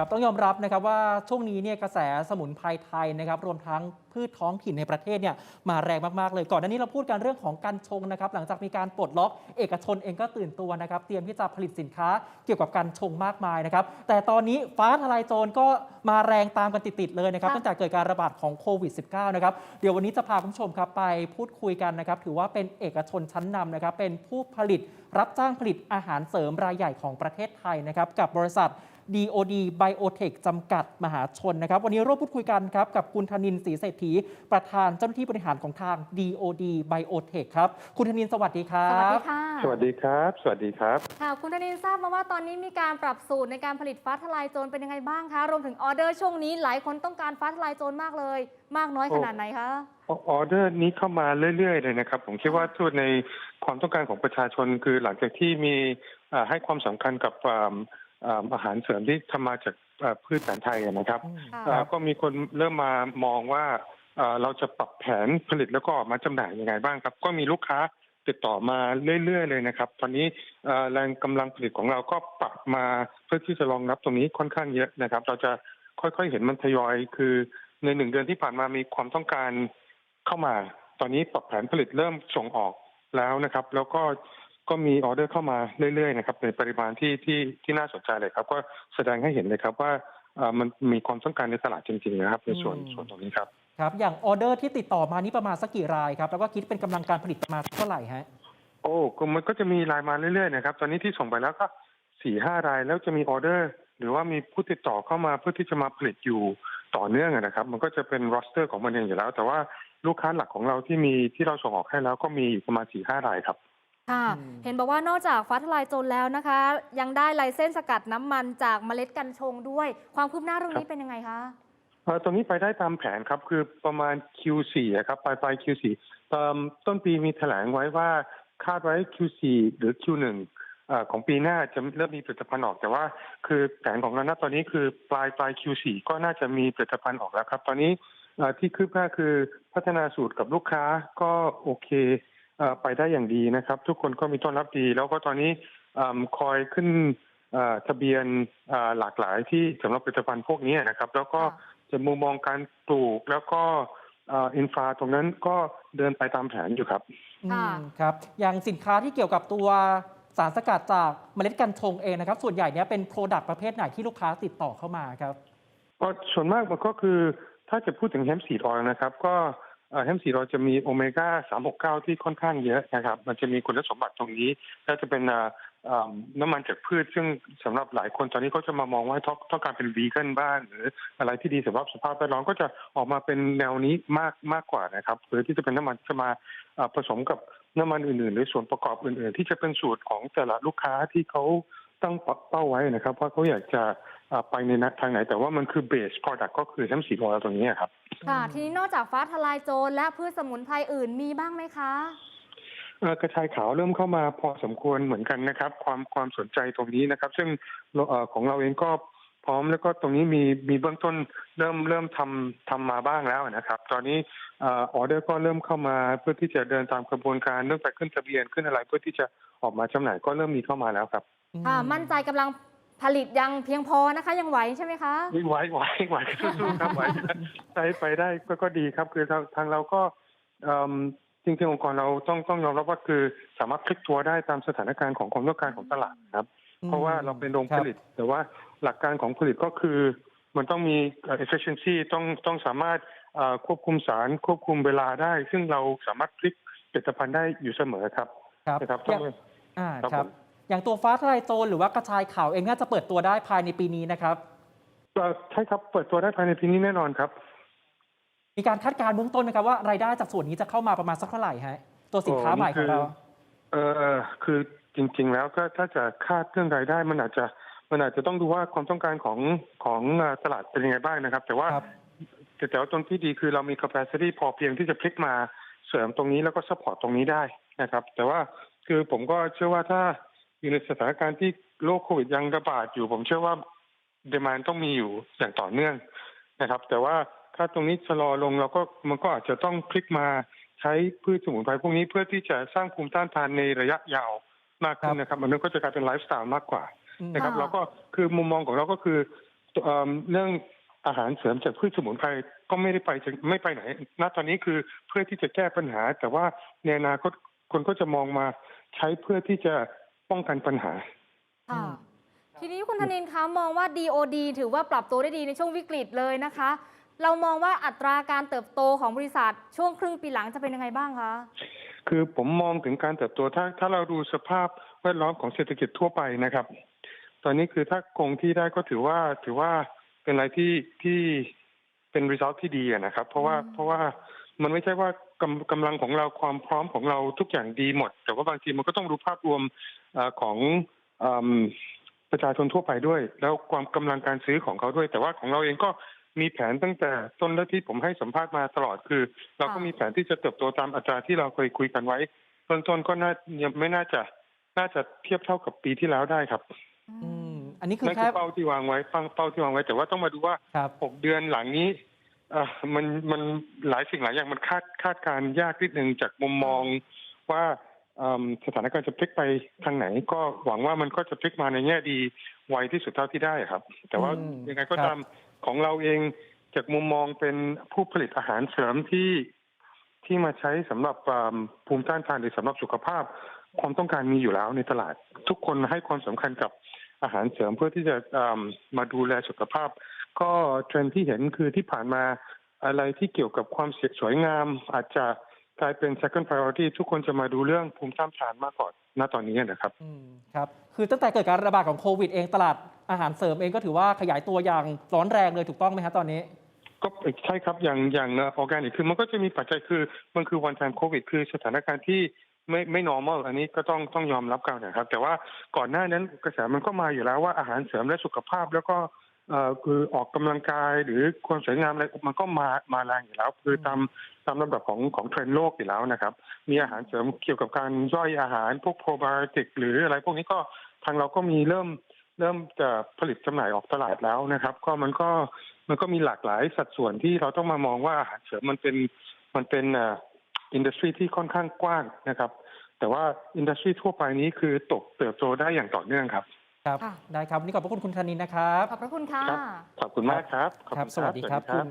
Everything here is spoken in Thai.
ครับต้องยอมรับนะครับว่าช่วงนี้เนี่ยกระแสสมุนไพรไทยนะครับรวมทั้งพืชท้องถิ่นในประเทศเนี่ยมาแรงมากๆเลยก่อนหน้านี้เราพูดกันเรื่องของการชงนะครับหลังจากมีการปลดล็อกเอกชนเองก็ตื่นตัวนะครับ เตรียมที่จะผลิตสินค้าเกี่ยวกับการชงมากมายนะครับแต่ตอนนี้ฟ้าทลายโจรก็มาแรงตามกันติดๆเลยนะครับตั้งแต่เกิดการระบาดของโควิด -19 นะครับเดี๋ยววันนี้จะพาคุณผู้ชมครับไปพูดคุยกันนะครับถือว่าเป็นเอกชนชั้นนำนะครับเป็นผู้ผลิตรับจ้างผลิตอาหารเสริมรายใหญ่ของประเทศไทยนะครับกับบริษัท DOD Biotech จำกัดมหาชนนะครับ วันนี้ร่วมพูดคุยกันครับกับคุณธนินทร์ศรีเศรษฐี ประธานเจ้าหน้าที่บริหารของทาง DOD Biotech ครับ คุณธนินทร์สวัสดีครัสวัสดีบค่ะ สวัสดีครับ สวัสดีครับ ค่ะ คุณธนินทราบมาว่าตอนนี้มีการปรับสูตรในการผลิตฟ้าทลายโจรเป็นยังไงบ้างคะ รวมถึงออเดอร์ช่วงนี้หลายคนต้องการฟ้าทลายโจรมากเลย มากน้อยขนาดไหนคะ ออเดอร์นี้เข้ามาเรื่อยๆเลยนะครับ ผมคิดว่าทุกในความต้องการของประชาชนคือหลังจากที่มีเอ่อให้ความสำคัญกับ อ่าอ่าอาหารเสริมที่ทำมาจากเอ่อพืชแผนไทยอะนะครับค่ะเอ่อก็มีคนเริ่มมามองว่าเอ่อเราจะปรับแผนผลิตแล้วก็ออกมาจำหน่ายยังไงบ้างครับ ก็มีลูกค้าติดต่อมาเรื่อยๆเลยนะครับ ตอนนี้เอ่อแรงกำลังผลิตของเราก็ปรับมาเพื่อที่จะรองรับตรงนี้ค่อนข้างเยอะนะครับ เราจะค่อยๆเห็นมันทยอยคือในหนึ่งเดือนที่ผ่านมามีความต้องการเข้ามา ตอนนี้ปรับแผนผลิตเริ่มส่งออกแล้วนะครับ แล้วก็ ก็มีออเดอร์เข้ามาเรื่อยๆนะครับในปริมาณที่ที่ที่น่าสนใจเลยครับ ก็แสดงให้เห็นเลยครับว่าเอ่อมันมีความต้องการในตลาดจริงๆนะครับในส่วนอืมส่วนตรงนี้ครับครับอย่างออเดอร์ที่ติดต่อมานี่ประมาณสักกี่รายครับแล้วก็คิดเป็นกำลังการผลิตประมาณเท่าไหร่ฮะโอ้ก็มันก็จะมีรายมาเรื่อยๆนะครับตอนนี้ที่ส่งไปแล้วก็สี่ห้ารายแล้วจะมีออเดอร์ หรือว่ามีผู้ติดต่อเข้ามาเพื่อที่จะมาผลิตอยู่ต่อเนื่องอะนะครับ มันก็จะเป็นรอสเตอร์ของมันเองอยู่แล้ว แต่ว่าลูกค้าหลักของเราที่มีที่เราส่งออกให้แล้วก็มีอยู่ประมาณสี่ห้ารายครับ ค่ะอืมเห็นบอกว่านอกจากฟ้าทลายโจรแล้วนะคะ ยังได้ไลเส้นสกัดน้ำมันจากเมล็ดกัญชงด้วย ความคืบหน้าเรื่องนี้เป็นยังไงคะ เอ่อตรงนี้ไปได้ตามแผนครับ คือประมาณ Q4 อะครับปลายปลาย Q4 เอิ่มต้นปีมีแถลงไว้ว่าคาดไว้ Q4 หรือ Q1 เอ่อของปีหน้าจะเริ่มมีผลิตภัณฑ์ออกแต่ว่า คือแผนของเราณตอนนี้คือปลายปลาย Q4 ก็น่าจะมีผลิตภัณฑ์ออกแล้วครับ ตอนนี้เอ่อที่คืบหน้าคือพัฒนาสูตรกับลูกค้าก็โอเคเอ่อ ไปได้อย่างดีนะครับ ทุกคนก็มีต้อนรับดี แล้วก็ตอนนี้เอิ่มคอยขึ้นเอ่อทะเบียนเอ่อหลากหลายที่สำหรับผลิตภัณฑ์พวกนี้นะครับ แล้วก็จะมุมมองการปลูกแล้วก็อินฟาตรงนั้นก็เดินไปตามแผนอยู่ครับค่ะอืมครับ อย่างสินค้าที่เกี่ยวกับตัวสารสกัดจากเมล็ดกัญชงเองนะครับ ส่วนใหญ่เนี่ยเป็นโปรดักต์ประเภทไหนที่ลูกค้าติดต่อเข้ามาครับก็ส่วนมากมันก็คือถ้าจะพูดถึงแฮมซีดออยนะครับ ก็ แฮมซีดออยจะมีโอเมก้า369ที่ค่อนข้างเยอะนะครับ มันจะมีคุณสมบัติตรงนี้ แล้วจะเป็นน้ำมันจากพืช ซึ่งสำหรับหลายคนตอนนี้ก็จะมามองว่าต้องการเป็นวีแกนบ้างหรืออะไรที่ดีสำหรับสภาพแวดล้อมก็จะออกมาเป็นแนวนี้มากมากกว่านะครับหรือที่จะเป็นน้ำมันจะมาผสมกับน้ำมันอื่นๆ หรือส่วนประกอบอื่นๆ ที่จะเป็นสูตรของแต่ละลูกค้าที่เขาตั้งเป้าไว้นะครับว่าเขาอยากจะไปในทางไหน แต่ว่ามันคือเบส product ก็คือแฮมสีโอตรงนี้ครับ ค่ะ ทีนี้นอกจากฟ้าทลายโจรและพืชสมุนไพรอื่นมีบ้างไหมคะเอ่อกระชายขาวเริ่มเข้ามาพอสมควรเหมือนกันนะครับ ความความสนใจตรงนี้นะครับ ซึ่งเราเอ่อของเราเองก็พร้อมแล้วก็ตรงนี้มีมีเบื้องต้นเริ่มเริ่มทำทำมาบ้างแล้วนะครับ ตอนนี้เออเดอร์ก็เริ่มเข้ามาเพื่อที่จะเดินตามกระบวนการเรื่องไปขึ้นทะเบียนขึ้นอะไรเพื่อที่จะออกมาจำหน่ายก็เริ่มมีเข้ามาแล้วครับค่ะมั่นใจกำลัง ผลิตยังเพียงพอนะคะ ยังไหวใช่ไหมคะไหวไหวไหวสู้ๆครับไหวไปไปได้ก็ก็ดีครับ คือทางทางเราก็เอิ่มจริงๆองค์กรเราต้องต้องยอมรับว่าคือสามารถพลิกตัวได้ตามสถานการณ์ของความต้องการของตลาดครับ เพราะว่าเราเป็นโรงผลิต แต่ว่าหลักการของผลิตก็คือ มันต้องมีเอ่อ efficiency ต้องต้องสามารถเอ่อควบคุมสารควบคุมเวลาได้ ซึ่งเราสามารถพลิกผลิตภัณฑ์ได้อยู่เสมอครับครับนะครับอต้ย่าองงอ่าครับครับผม อย่างตัวฟ้าทลายโจรหรือว่ากระชายขาวเองน่าจะเปิดตัวได้ภายในปีนี้นะครับเอ่อใช่ครับเปิดตัวได้ภายในปีนี้แน่นอนครับ มีการคาดการณ์เบื้องต้นนะครับว่ารายได้จากส่วนนี้จะเข้ามาประมาณสักเท่าไหร่ฮะตัวสินค้าโอ้ใหม่ของเราเออเออคือจริง ๆ แล้วก็ถ้าจะคาดเรื่องรายได้มันอาจจะมันอาจจะต้องดูว่าความต้องการของของเอ่อตลาดเป็นยังไงบ้างนะครับ แต่ว่าครับ แต่แต่ว่าตรงที่ดีคือเรามี capacity พอเพียงที่จะพลิกมาเสริมตรงนี้แล้วก็ support ตรงนี้ได้นะครับ แต่ว่าคือผมก็เชื่อว่าถ้า อยู่ในสถานการณ์ที่โรคโควิดยังระบาดอยู่ ผมเชื่อว่า demand ต้องมีอยู่อย่างต่อเนื่องนะครับ แต่ว่าถ้าตรงนี้ชะลอลงเราก็มันก็อาจจะต้องพลิกมาใช้พืชสมุนไพรพวกนี้เพื่อที่จะสร้างภูมิต้านทานในระยะยาวมากขึ้นนะครับ มันก็จะกลายเป็นไลฟ์สไตล์มากกว่าอืมนะครับค่ะเราก็คือมุมมองของเราก็คือเอิ่มเรื่องอาหารเสริมจากพืชสมุนไพรก็ไม่ได้ไปจะไม่ไปไหนณตอนนี้คือเพื่อที่จะแก้ปัญหา แต่ว่าในอนาคตคนก็จะมองมาใช้เพื่อที่จะ ป้องกันปัญหา ค่ะอืมทีนี้คุณธนินคะมองว่า DOD ถือว่าปรับตัวได้ดีในช่วงวิกฤตเลยนะคะ เรามองว่าอัตราการเติบโตของบริษัทช่วงครึ่งปีหลังจะเป็นยังไงบ้างคะ คือผมมองถึงการเติบโตถ้าถ้าเราดูสภาพแวดล้อมของเศรษฐกิจทั่วไปนะครับ ตอนนี้คือถ้าคงที่ได้ก็ถือว่าถือว่าเป็นอะไรที่ที่เป็น result ที่ดีอะนะครับ เพราะว่าอืมเพราะว่ามันไม่ใช่ว่า กำกำลังของเราความพร้อมของเราทุกอย่างดีหมด แต่ว่าบางทีมันก็ต้องดูภาพรวมเออของเอมประชาชนทั่วไปด้วย แล้วความกำลังการซื้อของเขาด้วย แต่ว่าของเราเองก็มีแผนตั้งแต่ต้นแล้วที่ผมให้สัมภาษณ์มาตลอดคือ เราก็มีแผนที่จะเติบโตตามอัตราที่เราเคยคุยกันไว้เบื้องต้นก็น่ายังไม่น่าจะน่าจะเทียบเท่ากับปีที่แล้วได้ครับอืมอันนี้คือนั่นแค่คือเป้าที่วางไว้เป้าเป้าที่วางไว้ แต่ว่าต้องมาดูว่าครับหกเดือนหลังนี้เอ่อมันมันหลายสิ่งหลายอย่างมันคาดคาดการณ์ยากนิดนึงจากมุมมองว่าเอิ่มสถานการณ์จะพลิกไปทางไหน ก็หวังว่ามันก็จะพลิกมาในแง่ดีไวที่สุดเท่าที่ได้ครับ แต่ว่าอืมยังไงก็ครับตามของเราเองจากมุมมองเป็นผู้ผลิตอาหารเสริมที่ที่มาใช้สำหรับอ่าภูมิต้านทานหรือสำหรับสุขภาพ ความต้องการมีอยู่แล้วในตลาด ทุกคนให้ความสำคัญกับอาหารเสริมเพื่อที่จะอ่ามาดูแลสุขภาพ ก็เทรนด์ที่เห็นคือที่ผ่านมาอะไรที่เกี่ยวกับความสวยงาม อาจจะกลายเป็น second priority ทุกคนจะมาดูเรื่องภูมิต้านทานมากกว่าณตอนนี้นะครับอืมครับ คือตั้งแต่เกิดการระบาดของโควิดเองตลาดอาหารเสริมเองก็ถือว่าขยายตัวอย่างร้อนแรงเลยถูกต้องไหมครับตอนนี้ ก็ใช่ครับอย่างอย่างออร์แกนิกคือมันก็จะมีปัจจัยคือมันคือวัน time โควิดคือสถานการณ์ที่ไม่ไม่ normal อันนี้ก็ต้องต้องยอมรับกันนะครับ แต่ว่าก่อนหน้านั้นกระแสมันก็มาอยู่แล้วว่าอาหารเสริมและสุขภาพแล้วก็เอ่อ คือออกกำลังกายหรือความสวยงามอะไรมันก็มามาแรงอยู่แล้ว คือตามตามลำดับของของเทรนด์โลกอยู่แล้วนะครับ มีอาหารเสริมเกี่ยวกับการย่อยอาหารพวกโปรไบโอติกหรืออะไรพวกนี้ก็ทางเราก็มีเริ่มเริ่มจะผลิตจำหน่ายออกตลาดแล้วนะครับ ก็มันก็มันก็มีหลากหลายสัดส่วนที่เราต้องมามองว่าอาหารเสริมมันเป็นมันเป็นอินดัสทรีที่ค่อนข้างกว้างนะครับ แต่ว่าอินดัสทรีทั่วไปนี้คือตกเติบโตได้อย่างต่อเนื่องครับ ครับ ค่ะ ได้ครับวันนี้ขอบพระคุณคุณธนินนะครับ ขอบพระคุณค่ะ ครับขอบคุณมากครับขอบครับณสวัสดีครับคุณ